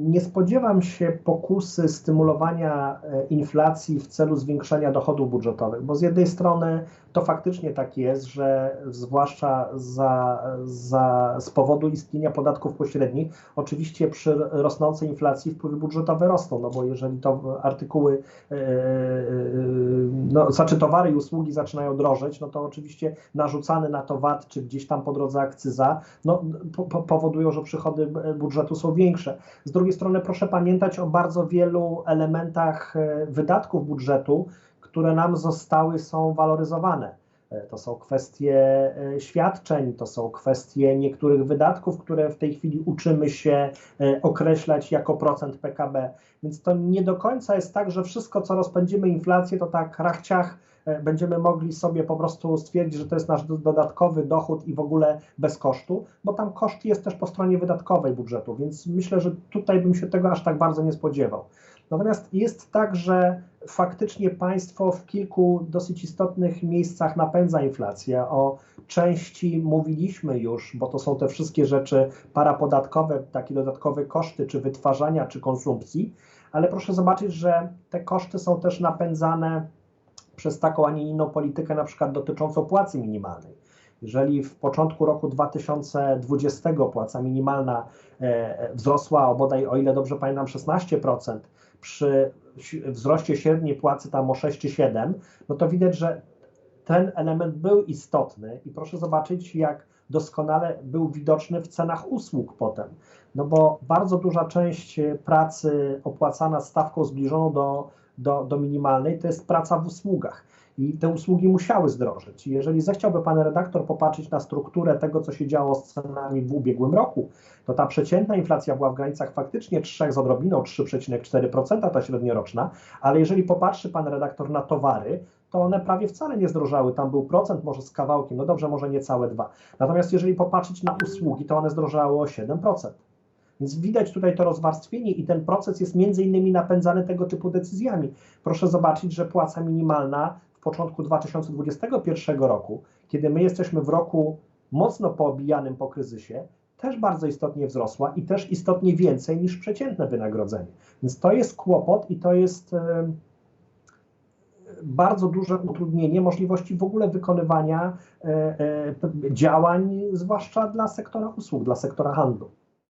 nie spodziewam się pokusy stymulowania e, inflacji w celu zwiększenia dochodów budżetowych, bo z jednej strony to faktycznie tak jest, że zwłaszcza za, za, z powodu istnienia podatków pośrednich, oczywiście przy rosnącej inflacji wpływy budżetowe rosną, no bo jeżeli to artykuły, yy, no, znaczy towary i usługi zaczynają drożeć, no to oczywiście narzucany na to VAT, czy gdzieś tam po drodze akcyza, no, po, powodują, że przychody budżetu są większe. Z drugiej strony proszę pamiętać o bardzo wielu elementach e, wydatków budżetu, które nam zostały, są waloryzowane. E, to są kwestie e, świadczeń, to są kwestie niektórych wydatków, które w tej chwili uczymy się określać jako procent PKB. Więc to nie do końca jest tak, że wszystko, co rozpędzimy inflację, to tak rachciach będziemy mogli sobie po prostu stwierdzić, że to jest nasz dodatkowy dochód i w ogóle bez kosztu, bo tam koszt jest też po stronie wydatkowej budżetu, więc myślę, że tutaj bym się tego aż tak bardzo nie spodziewał. Natomiast jest tak, że faktycznie państwo w kilku dosyć istotnych miejscach napędza inflację. O części mówiliśmy już, bo to są te wszystkie rzeczy parapodatkowe, takie dodatkowe koszty, czy wytwarzania, czy konsumpcji, ale proszę zobaczyć, że te koszty są też napędzane przez taką, a nie inną politykę, na przykład dotyczącą płacy minimalnej. Jeżeli w początku roku 2020 płaca minimalna e, wzrosła o bodaj, o ile dobrze pamiętam, 16%, przy wzroście średniej płacy tam o 6 czy 7, no to widać, że ten element był istotny i proszę zobaczyć, jak doskonale był widoczny w cenach usług potem. No bo bardzo duża część pracy opłacana stawką zbliżoną do do, do minimalnej, to jest praca w usługach. I te usługi musiały zdrożyć. Jeżeli zechciałby pan redaktor popatrzeć na strukturę tego, co się działo z cenami w ubiegłym roku, to ta przeciętna inflacja była w granicach faktycznie 3 z odrobiną, 3,4% ta średnioroczna, ale jeżeli popatrzy pan redaktor na towary, to one prawie wcale nie zdrożały. Tam był procent, może z kawałkiem, no dobrze, może nie całe dwa. Natomiast jeżeli popatrzeć na usługi, to one zdrożały o 7%. Więc widać tutaj to rozwarstwienie i ten proces jest między innymi napędzany tego typu decyzjami. Proszę zobaczyć, że płaca minimalna w początku 2021 roku, kiedy my jesteśmy w roku mocno poobijanym po kryzysie, też bardzo istotnie wzrosła i też istotnie więcej niż przeciętne wynagrodzenie. Więc to jest kłopot i to jest bardzo duże utrudnienie możliwości w ogóle wykonywania e, e, działań, zwłaszcza dla sektora usług, dla sektora handlu.